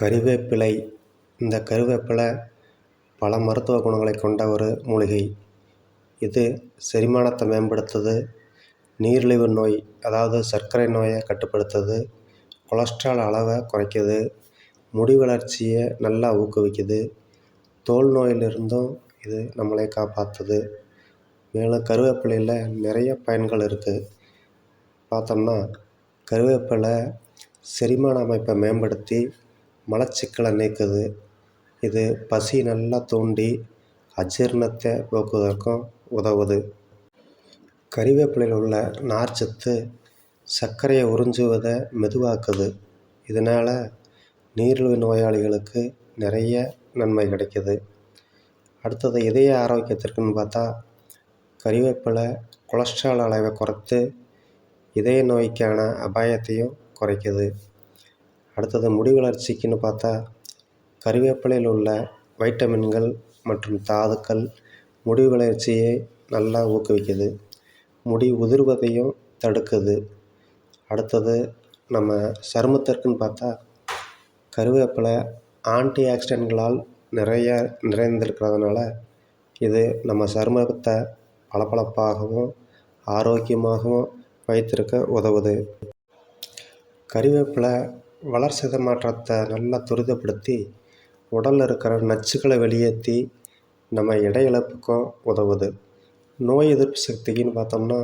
கறிவேப்பிலை இந்த கருவேப்பிலை பல மருத்துவ குணங்களை கொண்ட ஒரு மூலிகை. இது செரிமானத்தை மேம்படுத்துது நீரிழிவு நோய் அதாவது சர்க்கரை நோயை கட்டுப்படுத்துது கொலஸ்ட்ரால் அளவை குறைக்குது முடி வளர்ச்சியை நல்லா ஊக்குவிக்குது தோல் நோயிலிருந்தும் இது நம்மளை காப்பாற்றுது மேலும் கருவேப்பிலையில் நிறைய பயன்கள் இருக்குது பார்த்தோம்னா கருவேப்பிலை செரிமான அமைப்பை மேம்படுத்தி மலச்சிக்கலை நீக்குது. இது பசி நல்லா தூண்டி அஜீரணத்தை போக்குவதற்கும் உதவுது. கறிவேப்பிலையில் உள்ள நார்ச்சத்து சர்க்கரையை உறிஞ்சுவதை மெதுவாக்குது. இதனால் நீரிழிவு நோயாளிகளுக்கு நிறைய நன்மை கிடைக்குது. அடுத்தது இதய ஆரோக்கியத்திற்குன்னு பார்த்தா கறிவேப்பிலை கொலஸ்ட்ரால் அளவை குறைத்து இதய நோய்க்கான அபாயத்தையும் குறைக்குது. அடுத்தது முடி வளர்ச்சிக்குன்னு பார்த்தா கறிவேப்பிலையில் உள்ள வைட்டமின்கள் மற்றும் தாதுக்கள் முடி வளர்ச்சியை நல்லா ஊக்குவிக்குது. முடி உதிர்வதையும் தடுக்குது. அடுத்தது நம்ம சருமத்திற்குன்னு பார்த்தா கருவேப்பிலை ஆன்டி ஆக்சிடென்ட்களால் நிறைய நிறைந்திருக்கிறதுனால இது நம்ம சருமத்தை பளபளப்பாகவும் ஆரோக்கியமாகவும் வைத்திருக்க உதவுது. கறிவேப்பிலை வளர்சிதை மாற்றத்தை நல்லா துரிதப்படுத்தி உடலில் இருக்கிற நச்சுக்களை வெளியேற்றி நம்ம எடை இழப்புக்கும் உதவுது. நோய் எதிர்ப்பு சக்திக்குன்னு பார்த்தோம்னா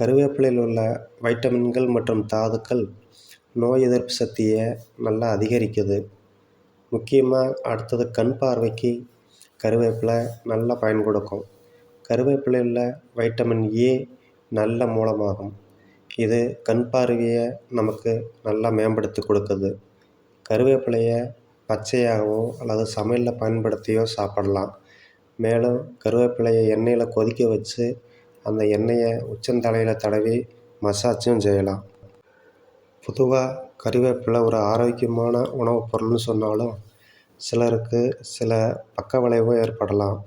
கருவேப்பிலையில் உள்ள வைட்டமின்கள் மற்றும் தாதுக்கள் நோய் எதிர்ப்பு சக்தியை நல்லா அதிகரிக்குது. முக்கியமாக அடுத்தது கண் பார்வைக்கு கருவேப்பிலை நல்லா பயன் கொடுக்கும். கருவேப்பிலையில் வைட்டமின் ஏ நல்ல மூலமாகும். இது கண் பார்வையை நமக்கு நல்லா மேம்படுத்தி கொடுக்குது. கருவேப்பிலையை பச்சையாகவோ அல்லது சமையலில் பயன்படுத்தியோ சாப்பிடலாம். மேலும் கருவேப்பிலையை எண்ணெயில் கொதிக்க வச்சு அந்த எண்ணெயை உச்சந்தலையில் தடவி மசாஜும் செய்யலாம். பொதுவாக கருவேப்பிலை ஒரு ஆரோக்கியமான உணவுப் பொருள்னு சொன்னாலும் சிலருக்கு சில பக்க விளைவும் ஏற்படலாம்.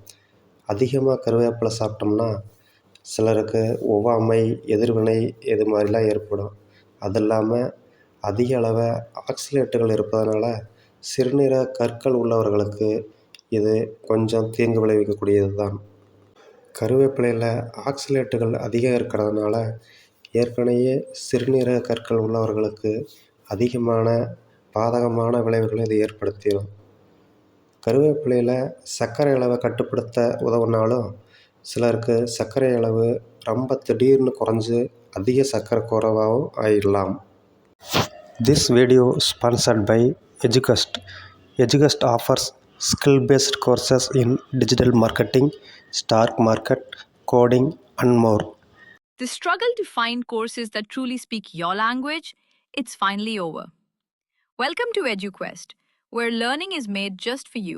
அதிகமாக கருவேப்பிலை சாப்பிட்டோம்னா சிலருக்கு ஒவ்வாமை எதிர்வினை இது மாதிரிலாம் ஏற்படும். அது இல்லாமல் அதிக அளவு ஆக்சிலேட்டுகள் இருப்பதனால சிறுநீரக கற்கள் உள்ளவர்களுக்கு இது கொஞ்சம் தீங்கு விளைவிக்கக்கூடியது தான் கருவேப்பிலையில் ஆக்சிலேட்டுகள் அதிகம் இருக்கிறதுனால ஏற்கனவே சிறுநீரக கற்கள் உள்ளவர்களுக்கு அதிகமான பாதகமான விளைவுகளை இது ஏற்படுத்திடும் கருவேப்பிலையில் சர்க்கரை அளவை கட்டுப்படுத்த உதவுனாலும் சிலருக்கு சர்க்கரை அளவு ரொம்ப திடீர்னு குறைஞ்சு அதிக சர்க்கரை குறைவாகவும் ஆயிடலாம் this video sponsored by Edugust Edugust offers skill based courses in digital marketing stock market coding and more The struggle to find courses that truly speak your language, it's finally over. Welcome to EduQuest, where learning is made just for you.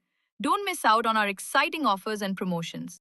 don't miss out on our exciting offers and promotions.